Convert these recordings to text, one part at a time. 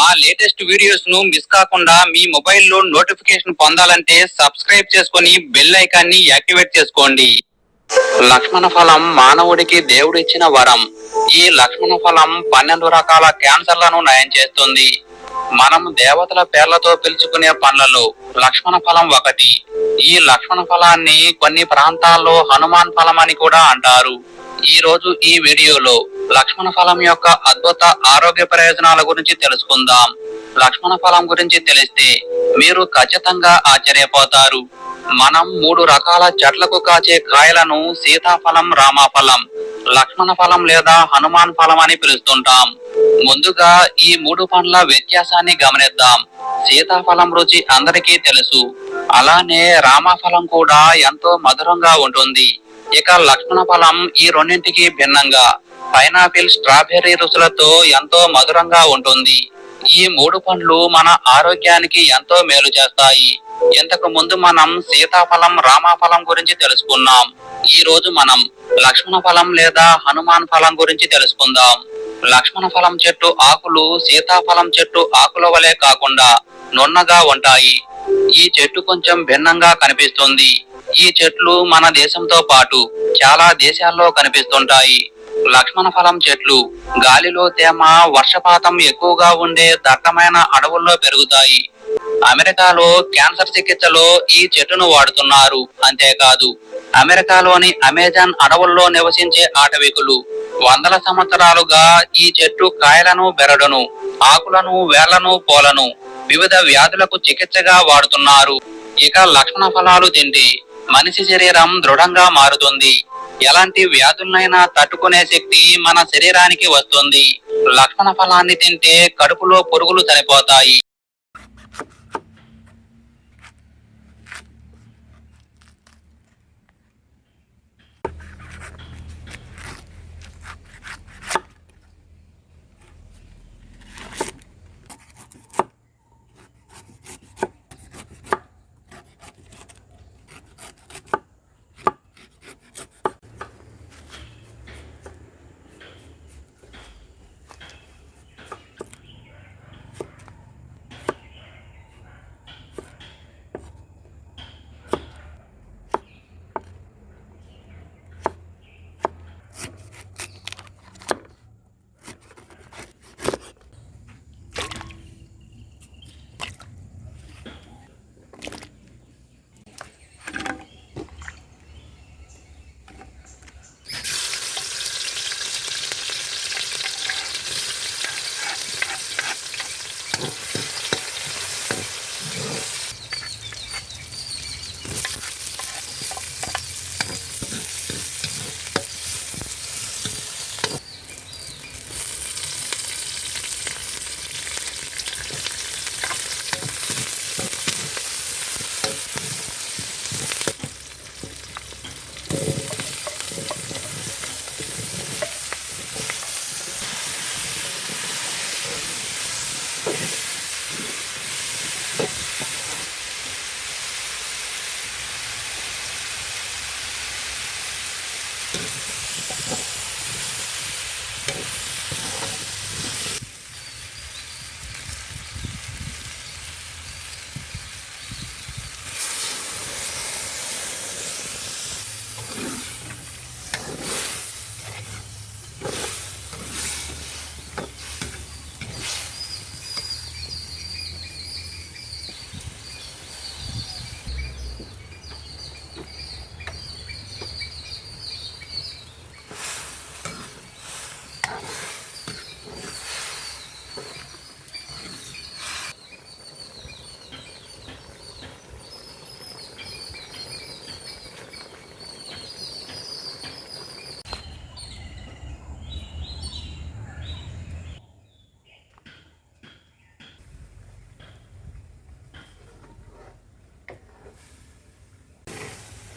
మా latest వీడియోస్ను miss కాకుండా మీ మొబైల్లో నోటిఫికేషన్ పొందాలంటే సబ్స్క్రైబ్ చేసుకొని బెల్ ఐకాన్ని యాక్టివేట్ చేసుకోండి. లక్ష్మణ ఫలం మానవుడికి దేవుడు ఇచ్చిన వరం. ఈ లక్ష్మణ ఫలం పన్నెండు రకాల క్యాన్సర్లను నయం చేస్తుంది. మనం దేవతల పేర్లతో పిలుచుకునే పండ్లలో లక్ష్మణ ఫలం ఒకటి. ఈ లక్ష్మణ ఫలాన్ని కొన్ని ప్రాంతాల్లో హనుమాన్ ఫలం అని కూడా అంటారు. ఈ రోజు ఈ వీడియోలో లక్ష్మణ ఫలం యొక్క అద్భుత ఆరోగ్య ప్రయోజనాల గురించి తెలుసుకుందాం. లక్ష్మణ ఫలం గురించి తెలిస్తే మీరు ఖచ్చితంగా ఆశ్చర్యపోతారు. మనం మూడు రకాల చెట్లకు కాచే కాయలను సీతాఫలం రామాఫలం లక్ష్మణ ఫలం లేదా హనుమాన్ ఫలం అని పిలుస్తుంటాం. ముందుగా ఈ మూడు పండ్ల వ్యత్యాసాన్ని గమనిద్దాం. సీతాఫలం రుచి అందరికీ తెలుసు. అలానే రామాఫలం కూడా ఎంతో మధురంగా ఉంటుంది. ఇక లక్ష్మణ ఫలం ఈ రెండింటికి భిన్నంగా. పైనాపిల్ స్ట్రాబెర్రీ రుచులతో ఎంతో మధురంగా ఉంటుంది. ఈ మూడు పండ్లు మన ఆరోగ్యానికి ఎంతో మేలు చేస్తాయి. ఇంతకు ముందు మనం సీతాఫలం రామాఫలం గురించి తెలుసుకున్నాం. ఈ రోజు మనం లక్ష్మణ ఫలం లేదా హనుమాన్ ఫలం గురించి తెలుసుకుందాం. లక్ష్మణ ఫలం చెట్టు ఆకులు సీతాఫలం చెట్టు ఆకుల వలె కాకుండా నున్నగా ఉంటాయి. ఈ చెట్టు కొంచెం భిన్నంగా కనిపిస్తుంది. ఈ చెట్లు మన దేశంతో పాటు చాలా దేశాల్లో కనిపిస్తుంటాయి. లక్ష్మణ ఫలం చెట్లు గాలిలో తేమ వర్షపాతం ఎక్కువగా ఉండే దట్టమైన అడవుల్లో పెరుగుతాయి. అమెరికాలో క్యాన్సర్ చికిత్సలో ఈ చెట్టును వాడుతున్నారు. అంతేకాదు అమెరికాలోని అమెజాన్ అడవుల్లో నివసించే ఆటవికులు వందల సంవత్సరాలుగా ఈ చెట్టు కాయలను బెరడును ఆకులను వేళ్ళను పోలను వివిధ వ్యాధులకు చికిత్సగా వాడుతున్నారు. ఇక లక్ష్మణ ఫలాలు తింటే మనిషి శరీరం దృఢంగా మారుతుంది. ఎలాంటి వ్యాధులనైనా తట్టుకునే శక్తి మన శరీరానికి వస్తుంది. లక్షణ ఫలాన్ని తింటే కడుపులో పురుగులు చనిపోతాయి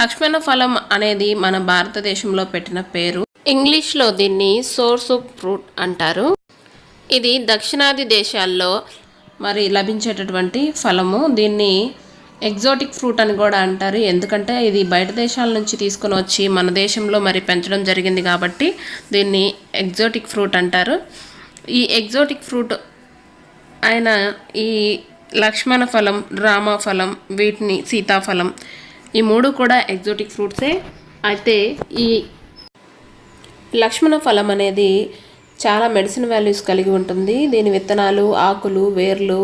లక్ష్మణ ఫలం అనేది మన భారతదేశంలో పెట్టిన పేరు. ఇంగ్లీష్లో దీన్ని సోర్స్ ఆఫ్ ఫ్రూట్ అంటారు. ఇది దక్షిణాది దేశాల్లో మరి లభించేటటువంటి ఫలము. దీన్ని ఎగ్జోటిక్ ఫ్రూట్ అని కూడా అంటారు. ఎందుకంటే ఇది బయట దేశాల నుంచి తీసుకొని వచ్చి మన దేశంలో మరి పెంచడం జరిగింది కాబట్టి దీన్ని ఎగ్జోటిక్ ఫ్రూట్ అంటారు. ఈ ఎగ్జోటిక్ ఫ్రూట్ ఆయన ఈ లక్ష్మణ ఫలం రామ ఫలం వీటిని సీతాఫలం ఈ మూడు కూడా ఎగ్జోటిక్ ఫ్రూట్సే అయితే ఈ లక్ష్మణ ఫలం అనేది చాలా మెడిసిన్ వాల్యూస్ కలిగి ఉంటుంది. దీని విత్తనాలు ఆకులు వేర్లు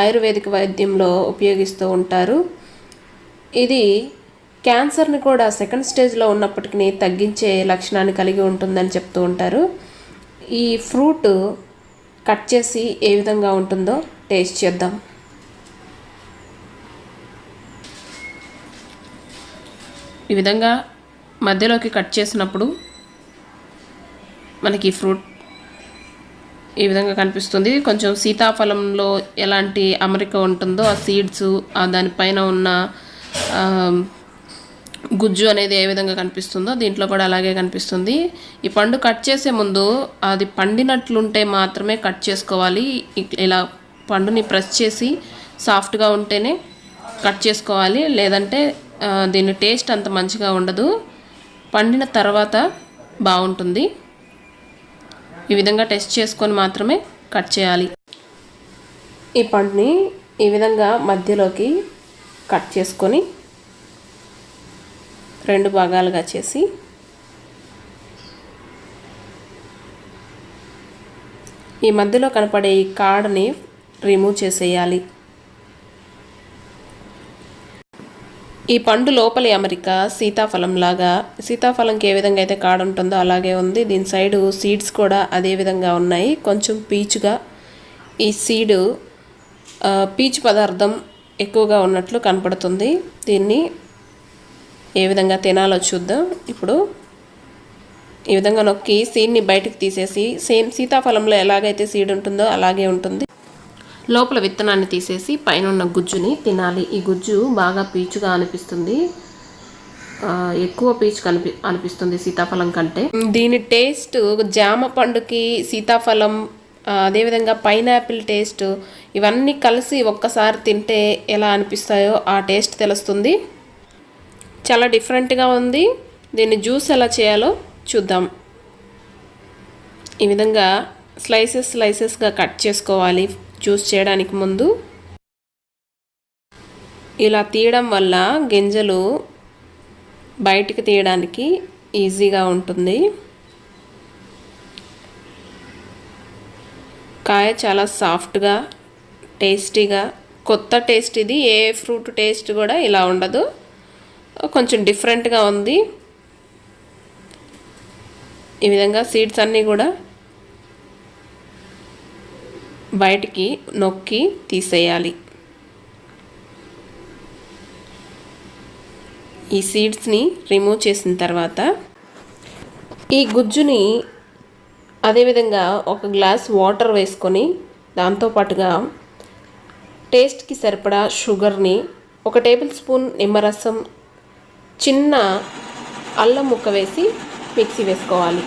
ఆయుర్వేదిక వైద్యంలో ఉపయోగిస్తూ ఉంటారు. ఇది క్యాన్సర్ని కూడా సెకండ్ స్టేజ్లో ఉన్నప్పటికీ తగ్గించే లక్షణాన్ని కలిగి ఉంటుందని చెప్తూ ఉంటారు. ఈ ఫ్రూట్ కట్ చేసి ఏ విధంగా ఉంటుందో టేస్ట్ చేద్దాం. ఈ విధంగా మధ్యలోకి కట్ చేసినప్పుడు మనకి ఫ్రూట్ ఈ విధంగా కనిపిస్తుంది. కొంచెం సీతాఫలంలో ఎలాంటి అమరిక ఉంటుందో ఆ సీడ్స్ ఆ దానిపైన ఉన్న గుజ్జు అనేది ఏ విధంగా కనిపిస్తుందో దీంట్లో కూడా అలాగే కనిపిస్తుంది. ఈ పండు కట్ చేసే ముందు అది పండినట్లుంటే మాత్రమే కట్ చేసుకోవాలి. ఇలా పండుని ప్రెస్ చేసి సాఫ్ట్గా ఉంటేనే కట్ చేసుకోవాలి. లేదంటే దీని టేస్ట్ అంత మంచిగా ఉండదు. పండిన తర్వాత బాగుంటుంది. ఈ విధంగా టెస్ట్ చేసుకొని మాత్రమే కట్ చేయాలి. ఈ పండుని ఈ విధంగా మధ్యలోకి కట్ చేసుకొని రెండు భాగాలుగా చేసి ఈ మధ్యలో కనపడే ఈ కాడని రిమూవ్ చేసేయాలి. ఈ పండు లోపలి అమరిక సీతాఫలం లాగా సీతాఫలంకి ఏ విధంగా అయితే కాడ ఉంటుందో అలాగే ఉంది. దీని సైడు సీడ్స్ కూడా అదే విధంగా ఉన్నాయి. కొంచెం పీచుగా ఈ సీడు పీచు పదార్థం ఎక్కువగా ఉన్నట్లు కనపడుతుంది. దీన్ని ఏ విధంగా తినాలో చూద్దాం. ఇప్పుడు ఈ విధంగా నొక్కి సీడ్ని బయటకు తీసేసి సేమ్ సీతాఫలంలో ఎలాగైతే సీడ్ ఉంటుందో అలాగే ఉంటుంది. లోపల విత్తనాన్ని తీసేసి పైన ఉన్న గుజ్జుని తినాలి. ఈ గుజ్జు బాగా పీచుగా అనిపిస్తుంది. ఎక్కువ పీచు కనిపి అనిపిస్తుంది సీతాఫలం కంటే. దీని టేస్ట్ జామ పండుకి సీతాఫలం అదేవిధంగా పైనాపిల్ టేస్ట్ ఇవన్నీ కలిసి ఒక్కసారి తింటే ఎలా అనిపిస్తాయో ఆ టేస్ట్ తెలుస్తుంది. చాలా డిఫరెంట్గా ఉంది. దీన్ని జ్యూస్ ఎలా చేయాలో చూద్దాం. ఈ విధంగా స్లైసెస్ స్లైసెస్గా కట్ చేసుకోవాలి. జ్యూస్ చేయడానికి ముందు ఇలా తీయడం వల్ల గింజలు బయటికి తీయడానికి ఈజీగా ఉంటుంది. కాయ చాలా సాఫ్ట్గా టేస్టీగా కొత్త టేస్ట్ ఇది ఏ ఫ్రూట్ టేస్ట్ కూడా ఇలా ఉండదు. కొంచెం డిఫరెంట్గా ఉంది. ఈ విధంగా సీడ్స్ అన్నీ కూడా బయటికి నొక్కి తీసేయాలి. ఈ సీడ్స్ని రిమూవ్ చేసిన తర్వాత ఈ గుజ్జుని అదేవిధంగా ఒక గ్లాస్ వాటర్ వేసుకొని దాంతోపాటుగా టేస్ట్కి సరిపడా షుగర్ని ఒక టేబుల్ స్పూన్ నిమ్మరసం చిన్న అల్లం ముక్క వేసి మిక్సీ వేసుకోవాలి.